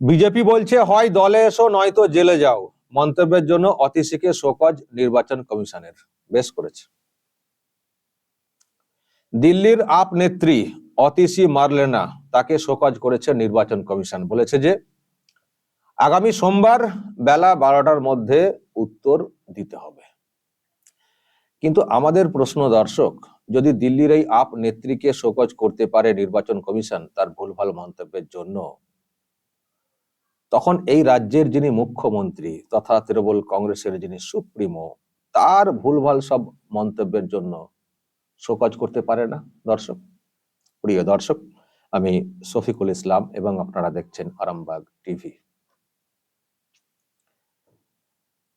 BJP বলছে, হয়, দলে এসো নয়তো জেলে যাও। মন্তব্যের জন্য অতিশীকে শোকজ নির্বাচন কমিশনের, বেশ করেছে। দিল্লির আপ নেত্রী অতিশী মারলেনা তাকে শোকজ করেছে নির্বাচন কমিশন, বলেছে যে, আগামী সোমবার বেলা বারোটার মধ্যে উত্তর দিতে হবে। কিন্তু আমাদের প্রশ্ন, দর্শক, যদি দিল্লির এই আপ নেত্রীকে শোকজ করতে পারে নির্বাচন কমিশন, তার ভুলভাল মন্তব্যের জন্য তখন এই রাজ্যের যিনি মুখ্যমন্ত্রী তথা তৃণমূল কংগ্রেসের যিনি সুপ্রিমো, তার ভুলভাল সব মন্তব্যের জন্য শোকজ করতে পারে না। দর্শক, প্রিয় দর্শক, আমি শফিকুল ইসলাম এবং আপনারা দেখছেন আরামবাগ টিভি।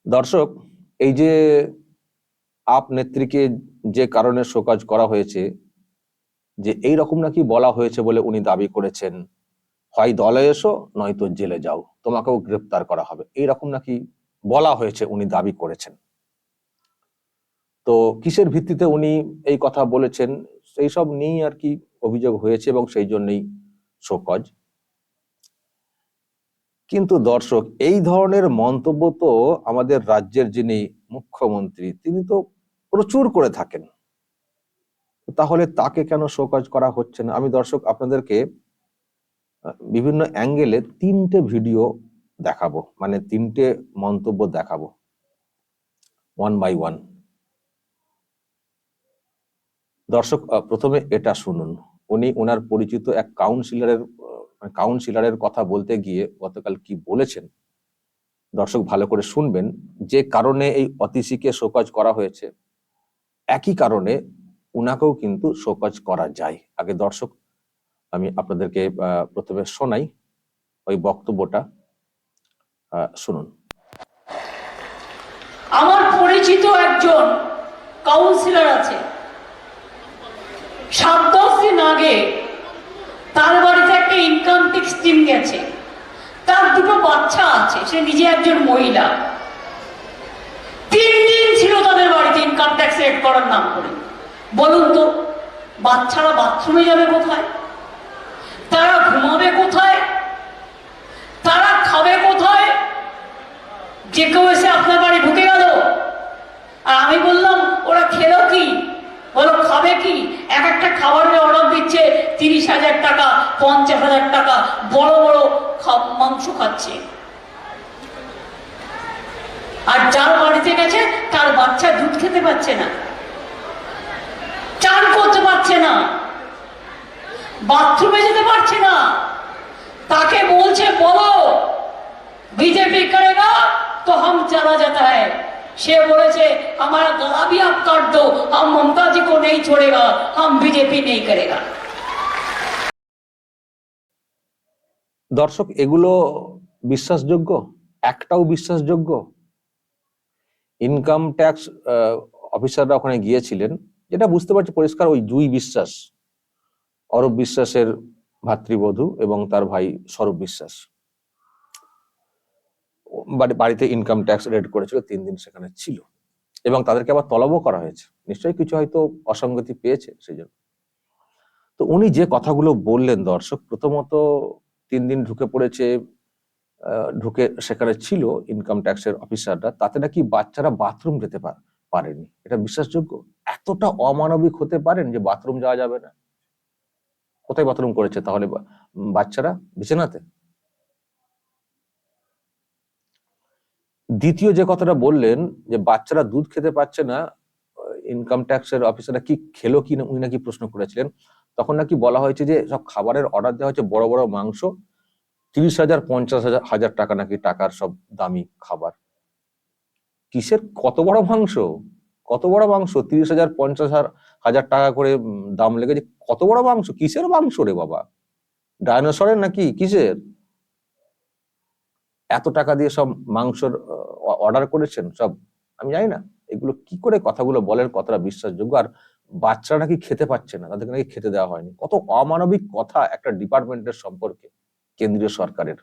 দর্শক, এই যে আপ নেত্রীকে যে কারণে শোকজ করা হয়েছে, যে এই রকম নাকি বলা হয়েছে বলে উনি দাবি করেছেন হয় দলে এসো নয়তো জেলে যাও। তোমাকেও গ্রেপ্তার করা হবে। এইরকম নাকি বলা হয়েছে, উনি দাবি করেছেন। তো কিসের ভিত্তিতে উনি এই কথা বলেছেন, সেই সব নিয়েই আর কি অভিযোগ হয়েছে এবং সেই জন্যই শোকজ। কিন্তু দর্শক, এই ধরনের মন্তব্য তো আমাদের রাজ্যের যিনি মুখ্যমন্ত্রী, তিনি তো প্রচুর করে থাকেন। তাহলে তাকে কেন শোকজ করা হচ্ছে না? আমি দর্শক, আপনাদেরকে বিভিন্ন অ্যাঙ্গেলে তিনটে ভিডিও দেখাবো মানে তিনটে মন্তব্য দেখাবো ওয়ান বাই ওয়ান দর্শক প্রথমে এটা শুনুন। উনি ওনার পরিচিত এক কাউন্সিলরের কাউন্সিলরের কথা বলতে গিয়ে গতকাল কি বলেছেন? দর্শক, ভালো করে শুনবেন। যে কারণে এই অতিশীকে শোকজ করা হয়েছে, একই কারণে উনাকেও কিন্তু শোকজ করা যায়। আগে দর্শক আমি আপনাদেরকে প্রথমে শোনাই ওই বক্তব্যটা। শুনুন। আমার পরিচিত একজন কাউন্সিলর আছে। সাত দশ দিন আগে তার বাড়িতে একটা ইনকাম ট্যাক্স টিম গেছে। তার দুটো বাচ্চা আছে, সে নিজে একজন মহিলা। তিন দিন ছিল তাদের বাড়িতে ইনকাম ট্যাক্স রেড করার নাম করে। বলুন তো, বাচ্চারা বাথরুমে যাবে কোথায়? তারা ঘুমাবে কোথায়? তারা খাবে কোথায়? যে কেউ এসে আপনার বাড়ি ঢুকে গেল। আর আমি বললাম, ওরা খেলো কি? বলো, খাবে কি? এক একটা খাবারের অর্ডার দিচ্ছে, তিরিশ হাজার টাকা, পঞ্চাশ হাজার টাকা, বড় বড় মাংস খাচ্ছে। আর যার বাড়িতে গেছে, তার বাচ্চা দুধ খেতে পাচ্ছে না। চান করতে পারছে না। বাথরুমে যেতে পারছি না। তাকে বলছে, বলো, বিজেপি করেগা তো হাম চলা যেতে হয় সে বলেছে, আমার গলা ভি আপ কাট দো, হাম মমতা জি কো নেই ছোড়েগা, হাম বিজেপি নেই করেগা। দর্শক, এগুলো বিশ্বাসযোগ্য? একটাও বিশ্বাসযোগ্য? ইনকাম ট্যাক্স অফিসাররা ওখানে গিয়েছিলেন, যেটা বুঝতে পারছি পরিষ্কার ওই জুই বিশ্বাস। অরূপ বিশ্বাসের ভাতৃবধূ এবং তার ভাই স্বরূপ বিশ্বাস। বাড়ি- বাড়িতে ইনকাম ট্যাক্স রেড করেছিল, তিন দিন সেখানে ছিল। এবং তাদেরকে আবার তলবও করা হয়েছে। নিশ্চয়ই কিছু হয়তো অসঙ্গতি পেয়েছে সেই জন্য তো উনি যে কথাগুলো বললেন দর্শক, প্রথমত তিন দিন ঢুকে পড়েছে ঢুকে সেখানে ছিল ইনকাম ট্যাক্সের অফিসাররা তাতে নাকি বাচ্চারা বাথরুম যেতে পার- পারেনি। এটা বিশ্বাসযোগ্য? এতটা অমানবিক হতে পারেন যে বাথরুম যাওয়া যাবে না। কোথায় বাথরুম করেছে? তাহলে বাচ্চারা বিছানাতে? দ্বিতীয় যে কথাটা বললেন, যে বাচ্চারা দুধ খেতে পাচ্ছে না ইনকাম ট্যাক্সের অফিসাররা কি খেলো কি না, উনি নাকি প্রশ্ন করেছিলেন। তখন নাকি বলা হয়েছে যে সব খাবারের অর্ডার দেওয়া হয়েছে, বড় বড় মাংস, তিরিশ হাজার, পঞ্চাশ হাজার হাজার টাকা নাকি টাকার সব দামি খাবার। কিসের কত বড় মাংস? কত বড় মাংস? তিরিশ হাজার, পঞ্চাশ হাজার হাজার টাকা করে দাম লেগেছে। কত বড় মাংস? কিসের মাংস রে বাবা? ডাইনোসরের নাকি? কিসের? এত টাকা দিয়ে সব মাংসর অর্ডার করেছেন সব? আমি জানি না। এগুলো কি করে কথাগুলো বলেন? কতটা বিশ্বাসযোগ্য? আর বাচ্চারা নাকি খেতে পাচ্ছে না। তাদেরকে নাকি খেতে দেওয়া হয়নি। কত অমানবিক কথা একটা ডিপার্টমেন্টের সম্পর্কে, কেন্দ্রীয় সরকারের।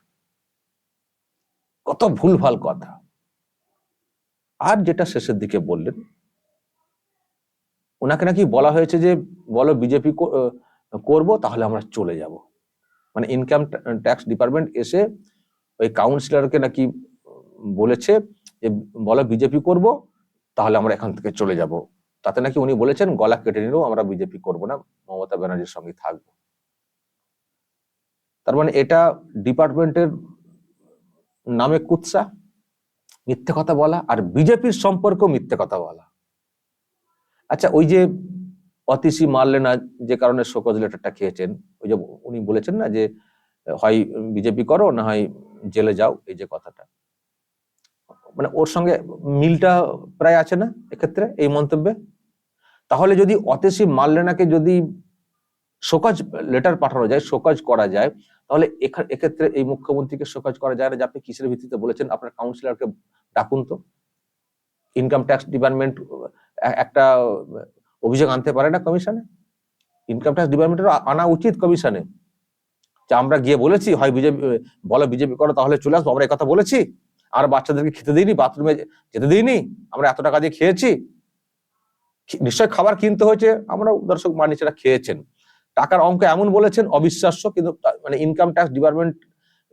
কত ভুলভাল কথা। আর যেটা শেষের দিকে বললেন ওনাকে নাকি বলা হয়েছে যে, বলো বিজেপি করব, তাহলে আমরা চলে যাব। মানে ইনকাম ট্যাক্স ডিপার্টমেন্ট এসে ওই কাউন্সিলরকে নাকি বলেছে যে, বলো বিজেপি করব, তাহলে আমরা এখান থেকে চলে যাব। তাতে নাকি উনি বলেছেন, গলা কেটে নিলেও আমরা বিজেপি করব না, মমতা ব্যানার্জির সঙ্গে থাকব। তার মানে এটা ডিপার্টমেন্টের নামে কুৎসা, মিথ্যে কথা বলা, আর বিজেপির সম্পর্কেও মিথ্যে কথা বলা। আচ্ছা ওই যে অতিশি মারলে না যে কারণে শোকজ লেটারটা খেয়েছেন, ওই যে উনি বলেছেন না যে, হয় বিজেপি করো, না হয় জেলে যাও, এই যে কথাটা। মানে ওর সঙ্গে মিলটা প্রায় আছে না এক্ষেত্রে এই মন্তব্যে? তাহলে যদি অতেশি মাল্লেনাকে যদি শোকজ লেটার পাঠানো যায়, শোকজ করা যায়, তাহলে এক্ষেত্রে এই মুখ্যমন্ত্রীকে শোকজ করা যায় না যে, আপনি কিসের ভিত্তিতে বলেছেন? আপনার কাউন্সিলরকে ডাকুন তো। ইনকাম ট্যাক্স ডিপার্টমেন্ট একটা অভিযোগ আনতে পারে না কমিশনে? ইনকাম ট্যাক্স ডিপার্টমেন্টের আনা উচিত কমিশনে। যে আমরা গিয়ে বলেছি, হয় বিজেপি বলো বিজেপি করো তাহলে চলে আসব, আমরা কথা বলেছি। আর বাচ্চাদেরকে খেতে দিইনি, বাথরুমে যেতে দিইনি, আমরা এত টাকা দিয়ে খেয়েছি। নিশ্চয় খাবার কিনতে হয়েছে আমরা দর্শক মানি সেটা খেয়েছেন। টাকার অঙ্ক এমন বলেছেন, অবিশ্বাস্য, কিন্তু মানে ইনকাম ট্যাক্স ডিপার্টমেন্ট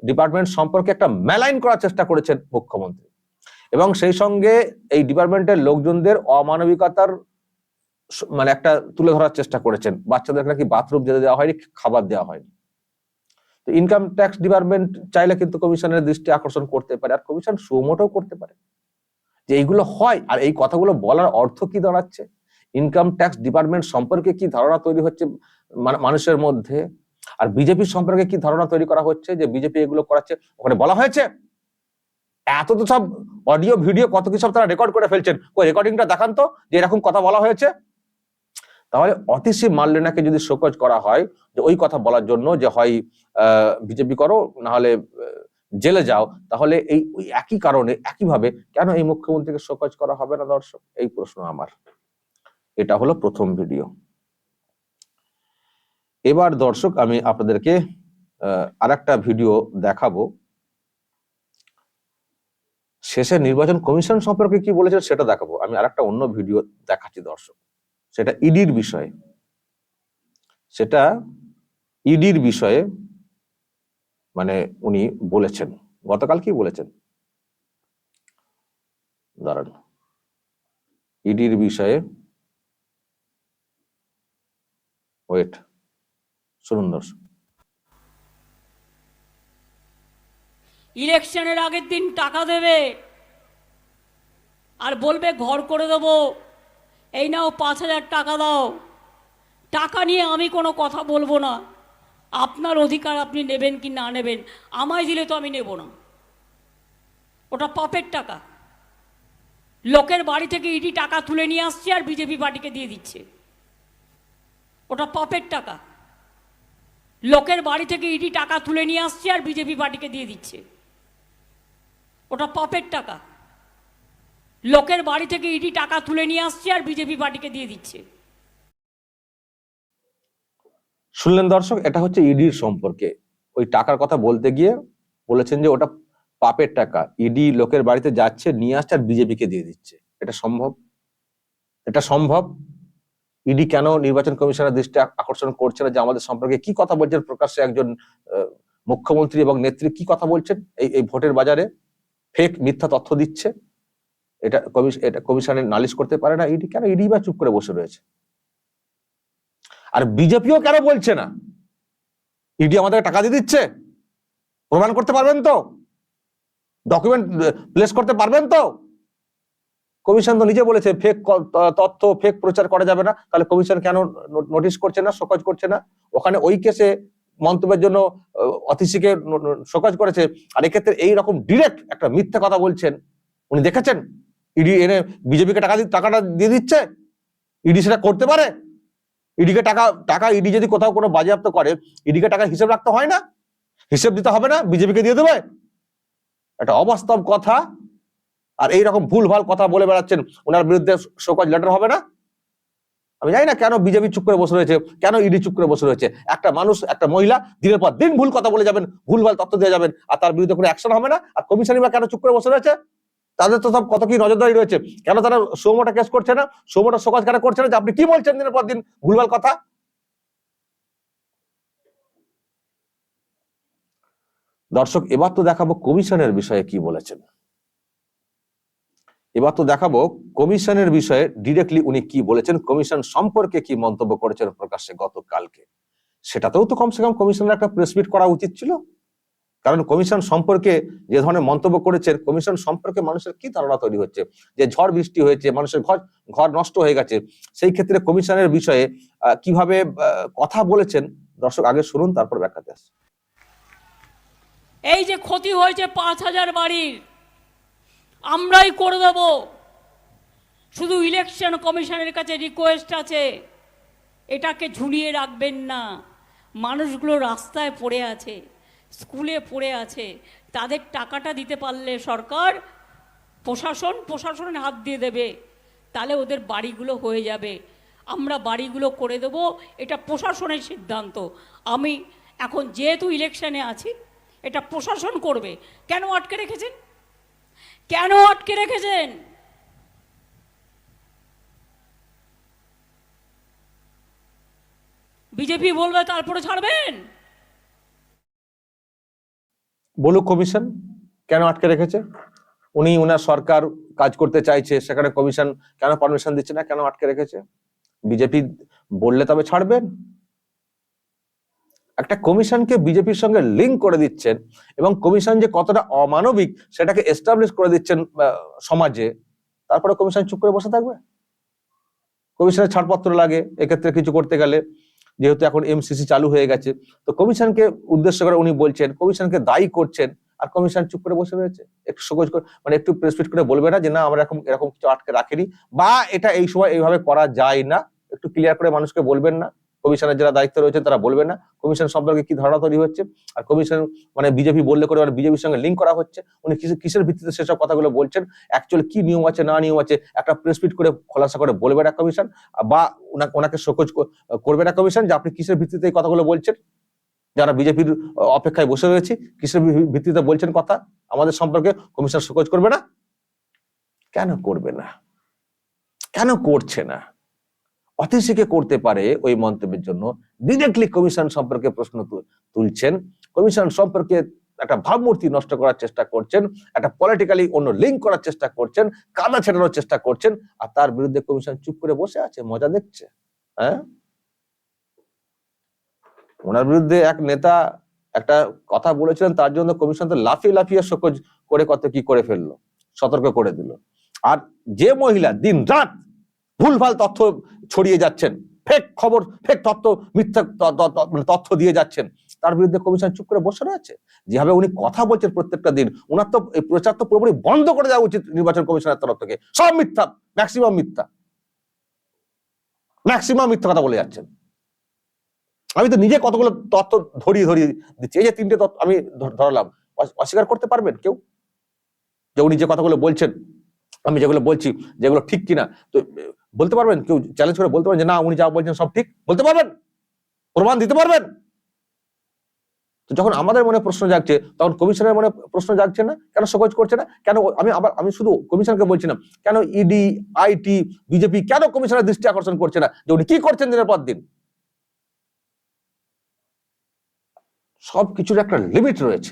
ডিপার্টমেন্ট সম্পর্কে একটা মেলাইন করার চেষ্টা করেছেন মুখ্যমন্ত্রী। এবং সেই সঙ্গে এই ডিপার্টমেন্টের লোকজনদের অমানবিকতার মানে একটা তুলে ধরার চেষ্টা করেছেন। বাচ্চাদের নাকি বাথরুম যেতে দেওয়া হয়নি, খাবার দেওয়া হয়নি। তো ইনকাম ট্যাক্স ডিপার্টমেন্ট চাইলে কিন্তু কমিশনের দৃষ্টি আকর্ষণ করতে পারে, আর কমিশন সুমোটাও করতে পারে। যে এইগুলো হয়, আর এই কথাগুলো বলার অর্থ কি দাঁড়াচ্ছে? ইনকাম ট্যাক্স ডিপার্টমেন্ট সম্পর্কে কি ধারণা তৈরি হচ্ছে মানে মানুষের মধ্যে? আর বিজেপি সম্পর্কে কি ধারণা তৈরি করা হচ্ছে যে বিজেপি এগুলো করাচ্ছে? ওখানে বলা হয়েছে এত তো সব অডিও ভিডিও কত কি সব তারা রেকর্ড করে ফেলছেন। ওই রেকর্ডিংটা দেখান তো, যে এরকম কথা বলা হয়েছে। তাহলে অতিশী মাল্লেনাকে যদি শোকজ করা হয়, যে ওই কথা বলার জন্য যে হয়, আহ, বিজেপি করো নাহলে জেলে যাও, তাহলে এই, ওই একই কারণে, একইভাবে কেন এই মুখ্যমন্ত্রীকে শোকজ করা হবে না দর্শক? এই প্রশ্ন আমার। এটা হলো প্রথম ভিডিও এবার দর্শক, আমি আপনাদেরকে আর একটা ভিডিও দেখাবো। শেষে নির্বাচন কমিশন সম্পর্কে কি বলেছেন সেটা দেখাবো। আমি আর অন্য ভিডিও দেখাচ্ছি দর্শক। সেটা ইডির বিষয়ে। সেটা ইডির বিষয়ে মানে উনি বলেছেন। গতকাল কি বলেছেন? দাঁড়ান। ইডির বিষয়ে ওয়েট, শুনুন দর্শক। ইলেকশনের আগের দিন টাকা দেবে। আর বলবে, ঘর করে দেবো। এই নাও পাঁচ হাজার টাকা দাও। টাকা নিয়ে আমি কোনো কথা বলব না। আপনার অধিকার আপনি নেবেন কি না নেবেন, আমায় দিলে তো আমি নেব না। ওটা পাপের টাকা। লোকের বাড়ি থেকে ইডি টাকা তুলে নিয়ে আসছে আর বিজেপি পার্টিকে দিয়ে দিচ্ছে। ওটা পাপের টাকা। লোকের বাড়ি থেকে ইডি টাকা তুলে নিয়ে আসছে আর বিজেপি পার্টিকে দিয়ে দিচ্ছে। ওটা পাপের টাকা। লোকের বাড়ি থেকে ইডি টাকা তুলে নিয়ে আসছে আর বিজেপি পার্টিকে দিয়ে দিচ্ছে। শুনলেন দর্শক, এটা হচ্ছে ইডির সম্পর্কে। ওই টাকার কথা বলতে গিয়ে বলেছেন যে ওটা পাপের টাকা। ইডি লোকের বাড়িতে যাচ্ছে, নিয়ে আসছে আর বিজেপিকে দিয়ে দিচ্ছে। এটা সম্ভব? এটা সম্ভব? ইডি কেন নির্বাচন কমিশনের দৃষ্টি আকর্ষণ করছে না? যে আমাদের সম্পর্কে কি কথা বলছেন? প্রকাশ্যে একজন মুখ্যমন্ত্রী এবং নেত্রী কি কথা বলছেন এই এই ভোটের বাজারে? ফেক মিথ্যা তথ্য দিচ্ছে, এটা এটা কমিশনে নালিশ করতে পারে না ইডি কেন ইডি বা চুপ করে বসে রয়েছে? আর বিজেপিও কেন বলছে না? ইডি আমাদের টাকা দিয়ে দিচ্ছে? প্রমাণ করতে পারবেন তো? ডকুমেন্ট প্লেস করতে পারবেন তো? কমিশন তো নিজে বলেছে ফেক তথ্য ফেক প্রচার করা যাবে না, তাহলে কমিশন কেন নোটিশ করছে না সকজ করছে না? ওখানে ওই কেসে মন্তব্যের জন্য আহ, অতিথিকে শোকজ করেছে। আর এক্ষেত্রে এই রকম ডিরেক্ট একটা মিথ্যা কথা বলছেন উনি দেখেছেন? ইডি এনে বিজেপিকে টাকা টাকাটা দিয়ে দিচ্ছে? ইডি সেটা করতে পারে? ইডিকে টাকা টাকা ইডি যদি কোথাও কোনো বাজেয়াপ্ত করে ইডিকে টাকা হিসেব রাখতে হয় না? হিসেব দিতে হবে না? বিজেপিকে দিয়ে দেবে? একটা অবাস্তব কথা। আর এই রকম ভুল ভালো কথা বলে বেড়াচ্ছেন ওনার বিরুদ্ধে শোকজ লেটার হবে না? আমি জানি না কেন বিজেপি চুপ করে বসে রয়েছে, কেন ইডি চুপ করে বসে রয়েছে। একটা মানুষ, একটা মহিলা দিনের পর দিন ভুল কথা বলে যাবেন ভুল ভালো তথ্য দিয়ে যাবেন, আর তার বিরুদ্ধে কোনো অ্যাকশন হবে না। আর কমিশনই বা কেন চুপ করে বসে রয়েছে? তাদের তো সব কত কি নজরদারি রয়েছে। কেন তারা সৌমটা কেস করছে না? সৌমটা শোকজ কেন করছে না? যে আপনি কি বলছেন দিনের পর দিন ভুলভাল কথা? দর্শক, এবার তো দেখাবো কমিশনের বিষয়ে কি বলেছেন। এবার তো দেখাবো কমিশনের বিষয়ে ডিরেক্টলি উনি কি বলেছেন, কমিশন সম্পর্কে কি মন্তব্য করেছেন প্রকাশ্যে গতকালকে। সেটাতেও তো কমসে কম কমিশনের একটা প্রেস মিট করা উচিত ছিল। কারণ কমিশন সম্পর্কে যে ধরনের মন্তব্য করেছেন, কমিশন সম্পর্কে মানুষের কি ধারণা তৈরি হচ্ছে? যে ঝড় বৃষ্টি হয়েছে, মানুষের ঘর ঘর নষ্ট হয়ে গেছে, সেই ক্ষেত্রে কমিশনের বিষয়ে কীভাবে কথা বলেছেন? দর্শক, আগে শুনুন, তারপর ব্যাখ্যাতে আসছে এই যে ক্ষতি হয়েছে পাঁচ হাজার বাড়ির আমরাই করে দেব। শুধু ইলেকশন কমিশনের কাছে রিকোয়েস্ট আছে। এটাকে ঝুলিয়ে রাখবেন না। মানুষগুলো রাস্তায় পড়ে আছে, স্কুলে পড়ে আছে। তাদের টাকাটা দিতে পারলে সরকার প্রশাসন, প্রশাসনের হাত দিয়ে দেবে। তাহলে ওদের বাড়িগুলো হয়ে যাবে। আমরা বাড়িগুলো করে দেব। এটা প্রশাসনের সিদ্ধান্ত। আমি এখন যেহেতু ইলেকশনে আছি, এটা প্রশাসন করবে। কেন আটকে রেখেছেন? কেন আটকে রেখেছেন? বিজেপি বলবে তারপরে ছাড়বেন? বলুক কমিশন, কেন আটকে রেখেছে? উনি, উনার সরকার কাজ করতে চাইছে, সেখানে কমিশন কেন পারমিশন দিচ্ছে না? কেন আটকে রেখেছে? বিজেপি বললে তবে ছাড়বেন? একটা কমিশনকে বিজেপির সঙ্গে লিঙ্ক করে দিচ্ছেন এবং কমিশন যে কতটা অমানবিক সেটাকে এস্টাবলিশ করে দিচ্ছেন সমাজে, তারপরে কমিশন চুপ করে বসে থাকবে? কমিশনের ছাড়পত্র লাগে, এক্ষেত্রে কিছু করতে গেলে, যেহেতু এখন এমসিসি চালু হয়ে গেছে, তো কমিশনকে উদ্দেশ্য করে উনি বলছেন, কমিশনকে দায়ী করছেন, আর কমিশন চুপ করে বসে রয়েছে। একটু সহজ করে মানে একটু প্রেসপিট করে বলবে না যে, না, আমরা এরকম এরকম কিছু আটকে রাখিনি বা, এটা এই সময় এইভাবে করা যায় না একটু ক্লিয়ার করে মানুষকে বলবেন না। কমিশনের যারা দায়িত্ব রয়েছে তারা বলবে না। কমিশন সম্পর্কে কি ধারণা তৈরি হচ্ছে? আর কমিশন মানে বিজেপি বললে করে বিজেপির সঙ্গে লিঙ্ক করা হচ্ছে? উনি কিসের কিসের ভিত্তিতে সেসব কথাগুলো বলছেন? অ্যাকচুয়ালি কি নিয়ম আছে, না নিয়ম আছে, একটা প্রেসপিট করে খোলাসা করে বলবে না কমিশন? বা ওনা- ওনাকে শোকজ করবে না কমিশন যে আপনি কিসের ভিত্তিতে এই কথাগুলো বলছেন? যারা বিজেপির অপেক্ষায় বসে রয়েছে, কিসের ভিত্তিতে বলছেন কথা? আমাদের সম্পর্কে কমিশন শোকজ করবে না? কেন করবে না? কেন করছে না? অতিশীকে করতে পারে ওই মন্তব্যের জন্য। ডিরেক্টলি কমিশন সম্পর্কে প্রশ্ন তুলছেন। কমিশন সম্পর্কে একটা ভাবমূর্তি নষ্ট করার চেষ্টা করছেন, একটা পলিটিক্যালি অন্য লিঙ্ক করার চেষ্টা করছেন, কাদা ছেটানোর চেষ্টা করছেন, আর তার বিরুদ্ধে কমিশন চুপ করে বসে আছে, মজা দেখছে হ্যাঁ? ওনার বিরুদ্ধে এক নেতা একটা কথা বলেছিলেন, তার জন্য কমিশন তো লাফিয়ে লাফিয়ে শোকজ করে কত কি করে ফেলল, সতর্ক করে দিল। আর যে মহিলা দিন রাত ভুলভাল তথ্য ছড়িয়ে যাচ্ছেন। ফেক খবর ফেক তথ্য মিথ্যা মানে তথ্য দিয়ে যাচ্ছেন। তার বিরুদ্ধে কমিশন চুপ করে বসে রয়েছে। যেভাবে উনি কথা বলছেন প্রত্যেকটা দিন, ওনার তো প্রচার তো পুরোপুরি বন্ধ করে দেওয়া উচিত নির্বাচন কমিশনের তরফ থেকে। সব মিথ্যা ম্যাক্সিমাম মিথ্যা। ম্যাক্সিমাম মিথ্যা কথা বলে যাচ্ছেন। আমি তো নিজে কতগুলো তথ্য ধরিয়ে ধরিয়ে দিচ্ছি। এই যে তিনটে তথ্য আমি ধরলাম। অস্বীকার করতে পারবেন কেউ? যে উনি যে কথাগুলো বলছেন, আমি যেগুলো বলছি, যেগুলো ঠিক কিনা, তো বলতে পারবেন? কেউ চ্যালেঞ্জ করে বলতে পারবেন যে, না, উনি যা বলছেন সব ঠিক। বলতে পারবেন? প্রমাণ দিতে পারবেন? তো যখন আমাদের মনে প্রশ্ন জাগছে, তখন কমিশনের মনে প্রশ্ন জাগছে না? কেন সকোজ করছে না? কেন আমি আবার, আমি শুধু কমিশনকে বলছি না, কেন ইডি আইটি বিজেপি কেন কমিশনের দৃষ্টি আকর্ষণ করছে না যে উনি কি করছেন দিনের পর দিন? সব কিছুর একটা লিমিট রয়েছে।